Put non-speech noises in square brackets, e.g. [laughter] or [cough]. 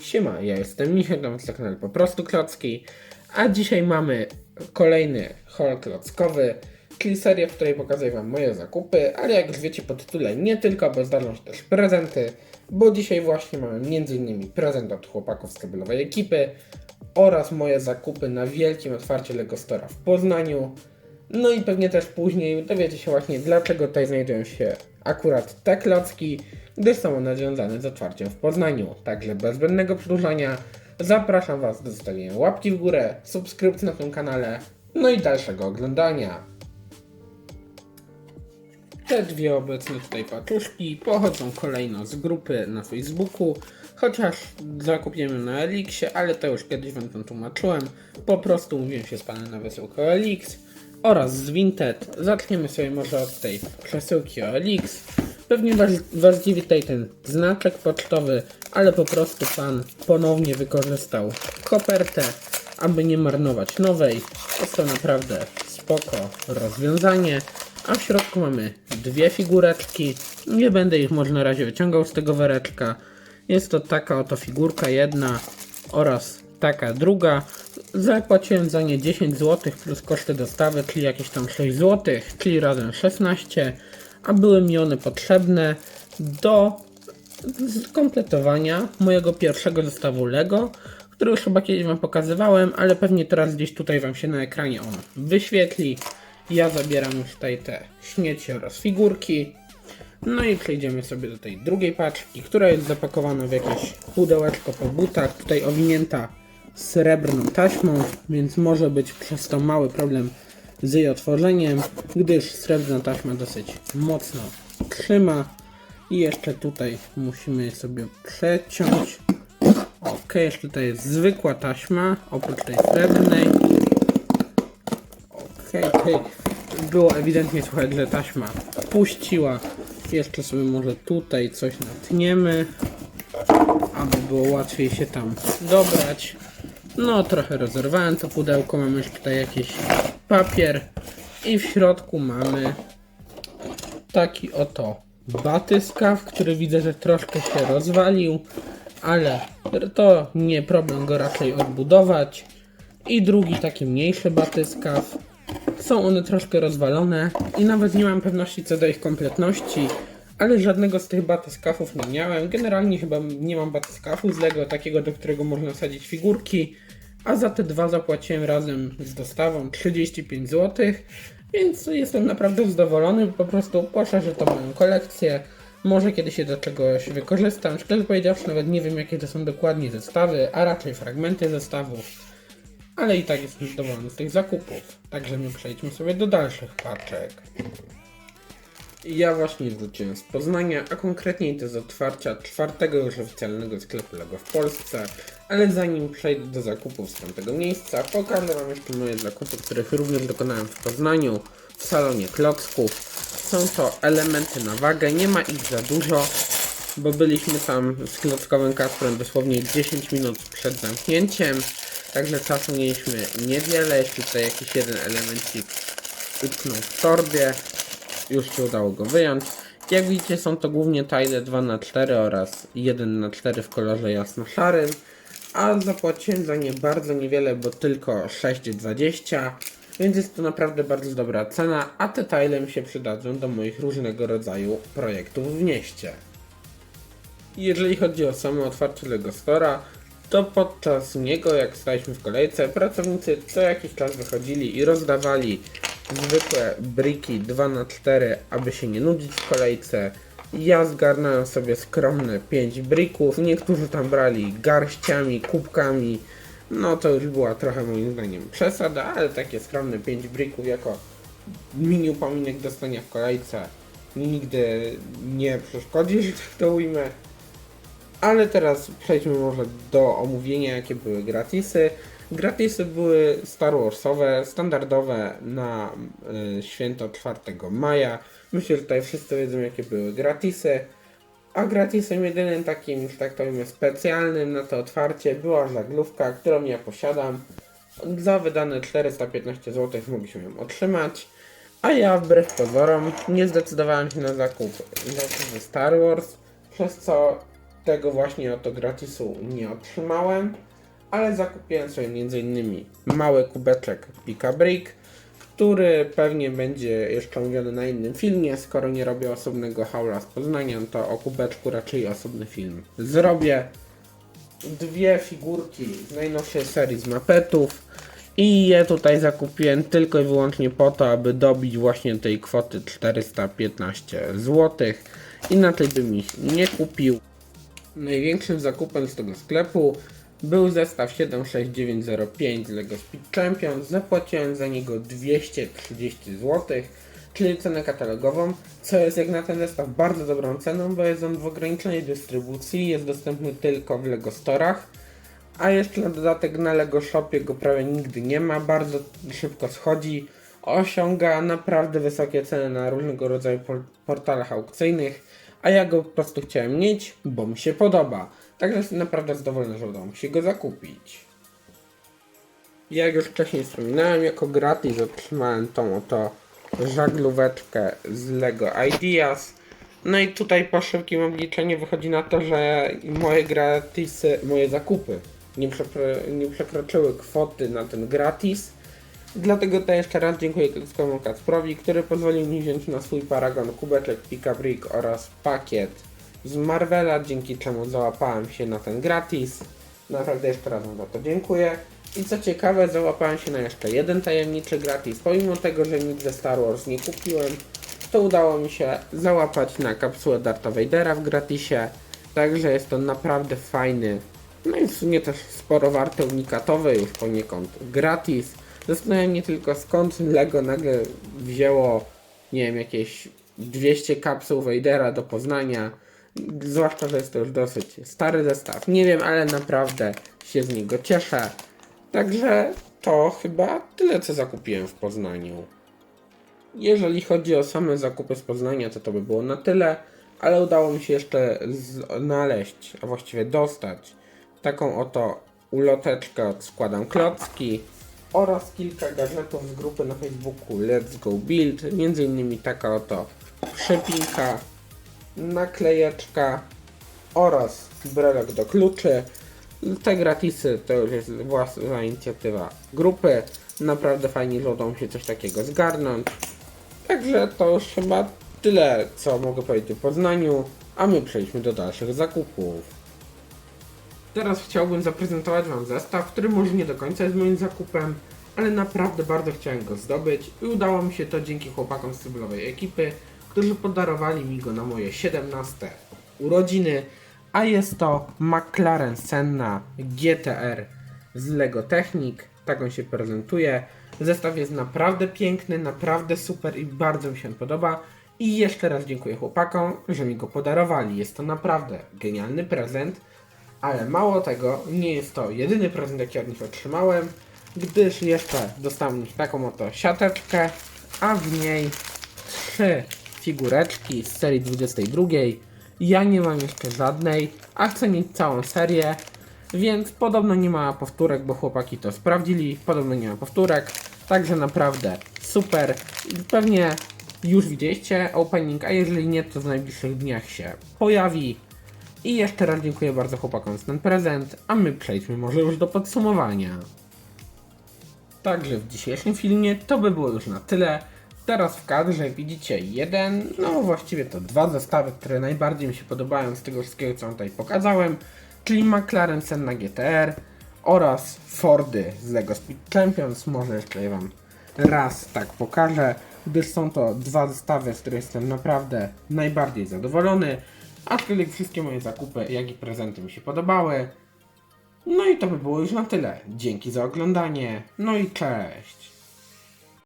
Siema, ja jestem Michał, na na kanale po prostu Klocki, a dzisiaj mamy kolejny haul klockowy, czyli serię, w której pokazuję Wam moje zakupy, ale jak już wiecie po tytule nie tylko, bo zdarzą się też prezenty, bo dzisiaj właśnie mamy m.in. prezent od chłopaków z kabelowej ekipy oraz moje zakupy na wielkim otwarciu Lego Store'a w Poznaniu. No i pewnie też później dowiecie się właśnie dlaczego tutaj znajdują się akurat te klocki, gdyż są one związane z otwarciem w Poznaniu. Także bez zbędnego przedłużania zapraszam Was do zostawienia łapki w górę, subskrypcji na tym kanale, no i dalszego oglądania. Te dwie obecne tutaj paczuszki pochodzą kolejno z grupy na Facebooku, chociaż zakupiłem na Elixie, ale to już kiedyś Wam tłumaczyłem. Po prostu mówiłem się z Panem na wysyłkę Elix oraz z Vinted. Zaczniemy sobie może od tej przesyłki o Elix. Pewnie was, was dziwi tutaj ten znaczek pocztowy, ale po prostu Pan ponownie wykorzystał kopertę, aby nie marnować nowej. Jest to naprawdę spoko rozwiązanie. A w środku mamy dwie figureczki. Nie będę ich może na razie wyciągał z tego woreczka. Jest to taka oto figurka jedna oraz taka druga. Zapłaciłem za nie 10 zł plus koszty dostawy, czyli jakieś tam 6 zł, czyli razem 16, a były mi one potrzebne do skompletowania mojego pierwszego zestawu Lego, który już chyba kiedyś Wam pokazywałem, ale pewnie teraz gdzieś tutaj Wam się na ekranie on wyświetli. Ja zabieram już tutaj te śmieci oraz figurki. No i przejdziemy sobie do tej drugiej paczki, która jest zapakowana w jakieś pudełeczko po butach, tutaj owinięta srebrną taśmą, więc może być przez to mały problem z jej otworzeniem, gdyż srebrna taśma dosyć mocno trzyma. I jeszcze tutaj musimy sobie przeciąć. Ok, jeszcze tutaj jest zwykła taśma, oprócz tej srebrnej. Okej, okay, było ewidentnie słychać, że taśma puściła. Jeszcze sobie może tutaj coś natniemy, aby było łatwiej się tam dobrać. No, trochę rozerwałem to pudełko, mamy już tutaj jakiś papier i w środku mamy taki oto batyskaw, który widzę, że troszkę się rozwalił, ale to nie problem go raczej odbudować. I drugi taki mniejszy batyskaw. Są one troszkę rozwalone i nawet nie mam pewności co do ich kompletności, ale żadnego z tych batyskafów nie miałem. Generalnie chyba nie mam batyskafu z Lego, takiego do którego można sadzić figurki, a za te dwa zapłaciłem razem z dostawą 35 zł, więc jestem naprawdę zadowolony, po prostu poszerzę to moją kolekcję. Może kiedyś się do czegoś wykorzystam. Szczerze powiedziawszy, nawet nie wiem jakie to są dokładnie zestawy, a raczej fragmenty zestawów ale i tak jestem zadowolony z tych zakupów. Także my przejdźmy sobie do dalszych paczek. Ja właśnie wróciłem z Poznania, a konkretniej to z otwarcia czwartego już oficjalnego sklepu Lego w Polsce. Ale zanim przejdę do zakupów z tamtego miejsca, pokażę Wam jeszcze moje zakupy, których również dokonałem w Poznaniu, w salonie Klocków. Są to elementy na wagę, nie ma ich za dużo, bo byliśmy tam z klockowym Kasprem dosłownie 10 minut przed zamknięciem. Także czasu mieliśmy niewiele, jeśli tutaj jakiś jeden elemencik utknął w torbie, już się udało go wyjąć. Jak widzicie są to głównie tile 2x4 oraz 1x4 w kolorze jasno-szarym, a zapłaciłem za nie bardzo niewiele, bo tylko 6,20 więc jest to naprawdę bardzo dobra cena, a te tile mi się przydadzą do moich różnego rodzaju projektów w mieście. Jeżeli chodzi o samo otwarcie Lego Store'a, to podczas niego, jak staliśmy w kolejce, pracownicy co jakiś czas wychodzili i rozdawali zwykłe briki 2x4, aby się nie nudzić w kolejce. Ja zgarnąłem sobie skromne 5 brików, niektórzy tam brali garściami, kubkami, no to już była trochę moim zdaniem przesada, ale takie skromne 5 brików jako mini upominek dostania w kolejce nigdy nie przeszkodzi, [laughs] że tak to ujmę. Ale teraz przejdźmy może do omówienia, jakie były gratisy. Gratisy były Star Warsowe, standardowe na y, święto 4 maja. Myślę, że tutaj wszyscy wiedzą, jakie były gratisy. A gratisem jedynym takim, że tak powiem, specjalnym na to otwarcie była żaglówka, którą ja posiadam. Za wydane 415 zł mogliśmy ją otrzymać. A ja wbrew pozorom nie zdecydowałem się na zakup zakupu Star Wars, przez co tego właśnie oto gratisu nie otrzymałem, ale zakupiłem sobie m.in. mały kubeczek Pika Brick, który pewnie będzie jeszcze omówiony na innym filmie. Skoro nie robię osobnego haula z Poznania, to o kubeczku raczej osobny film zrobię. Dwie figurki z najnowszej serii z mapetów i je tutaj zakupiłem tylko i wyłącznie po to, aby dobić właśnie tej kwoty 415 zł. Inaczej bym ich nie kupił. Największym zakupem z tego sklepu był zestaw 76905 z LEGO Speed Champions. Zapłaciłem za niego 230 zł, czyli cenę katalogową, co jest jak na ten zestaw bardzo dobrą ceną, bo jest on w ograniczonej dystrybucji, jest dostępny tylko w LEGO Storach. A jeszcze na dodatek na Lego Shopie go prawie nigdy nie ma, bardzo szybko schodzi, osiąga naprawdę wysokie ceny na różnego rodzaju por- portalach aukcyjnych, a ja go po prostu chciałem mieć, bo mi się podoba. Także jestem naprawdę zadowolony, że udało mi się go zakupić. Jak już wcześniej wspominałem, jako gratis otrzymałem tą oto żaglóweczkę z LEGO Ideas. No i tutaj po szybkim obliczeniu wychodzi na to, że moje gratisy, moje zakupy nie, przekro, nie przekroczyły kwoty na ten gratis. Dlatego to jeszcze raz dziękuję Klockowi Kacprowi, który pozwolił mi wziąć na swój paragon kubeczek Pika Brick oraz pakiet z Marvela, dzięki czemu załapałem się na ten gratis. Naprawdę jeszcze raz za to dziękuję. I co ciekawe, załapałem się na jeszcze jeden tajemniczy gratis. Pomimo tego, że nic ze Star Wars nie kupiłem, to udało mi się załapać na kapsułę Darta Vadera w gratisie. Także jest to naprawdę fajny, no i w sumie też sporo warte unikatowy już poniekąd gratis. Zastanawiam mnie tylko skąd Lego nagle wzięło, nie wiem, jakieś 200 kapsuł Vadera do Poznania. Zwłaszcza, że jest to już dosyć stary zestaw. Nie wiem, ale naprawdę się z niego cieszę. Także to chyba tyle, co zakupiłem w Poznaniu. Jeżeli chodzi o same zakupy z Poznania, to to by było na tyle, ale udało mi się jeszcze znaleźć, a właściwie dostać taką oto uloteczkę od Składam Klocki oraz kilka gadżetów z grupy na Facebooku Let's Go Build, między innymi taka oto przypinka, naklejeczka oraz brelek do kluczy. Te gratisy to już jest własna inicjatywa grupy. Naprawdę fajnie, że udało mi się coś takiego zgarnąć. Także to już chyba tyle, co mogę powiedzieć o Poznaniu, a my przejdźmy do dalszych zakupów. Teraz chciałbym zaprezentować Wam zestaw, który może nie do końca jest moim zakupem, ale naprawdę bardzo chciałem go zdobyć i udało mi się to dzięki chłopakom z cybulowej ekipy, którzy podarowali mi go na moje 17 urodziny, a jest to McLaren Senna GTR z Lego Technic, tak on się prezentuje. Zestaw jest naprawdę piękny, naprawdę super i bardzo mi się podoba. I jeszcze raz dziękuję chłopakom, że mi go podarowali. Jest to naprawdę genialny prezent. Ale mało tego, nie jest to jedyny prezent, jaki od nich otrzymałem, gdyż jeszcze dostałem taką oto siateczkę, a w niej trzy figureczki z serii 22. Ja nie mam jeszcze żadnej, a chcę mieć całą serię, więc podobno nie ma powtórek, bo chłopaki to sprawdzili, podobno nie ma powtórek, także naprawdę super. Pewnie już widzieliście opening, a jeżeli nie, to w najbliższych dniach się pojawi. I jeszcze raz dziękuję bardzo chłopakom za ten prezent, a my przejdźmy może już do podsumowania. Także w dzisiejszym filmie to by było już na tyle. Teraz w kadrze widzicie jeden, no właściwie to dwa zestawy, które najbardziej mi się podobają z tego wszystkiego, co wam tutaj pokazałem, czyli McLaren Senna GTR oraz Fordy z LEGO Speed Champions. Może jeszcze je wam raz tak pokażę, gdyż są to dwa zestawy, z których jestem naprawdę najbardziej zadowolony. Aczkolwiek wszystkie moje zakupy, jak i prezenty mi się podobały. No i to by było już na tyle. Dzięki za oglądanie. No i cześć.